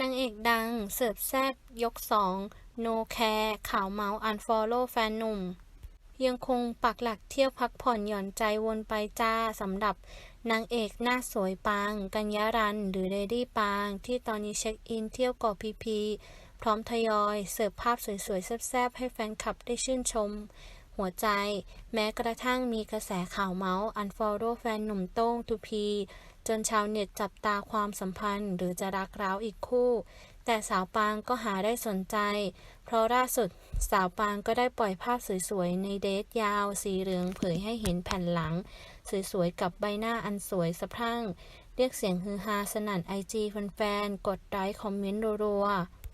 นางเอกดัง เสิร์ฟแซบยกสองโนแคร์ข่าวเมาส์อันฟอลโล่แฟนหนุ่ม ยังคงปักหลักเที่ยวพักผ่อนหย่อนใจวนไปจ้าสำหรับนางเอกหน้าสวยปาง กัญญารัน หรือเลดี้ปาง ที่ตอนนี้เช็คอินเที่ยวเกาะพีพี พร้อมทยอย เสิร์ฟภาพสวยๆแซ่บๆให้แฟนคลับได้ชื่นชม หัวใจ แม้กระทั่งมีกระแสข่าวเมาส์อันฟอลโล่แฟนหนุ่มโต้งทูพี จนชาวเน็ตจับตาความสัมพันธ์ หรือจะรักร้าวอีกคู่ แต่สาวปางก็หาได้สนใจ เพราะล่าสุดสาวปางก็ได้ปล่อยภาพสวยๆ ในเดทยาว สีเหลืองเผยให้เห็นแผ่นหลัง สวยๆ กับใบหน้าอันสวยสะพรั่ง เรียกเสียงฮือฮาสนั่นไอจีแฟนๆกดไลค์คอมเมนต์รัวๆ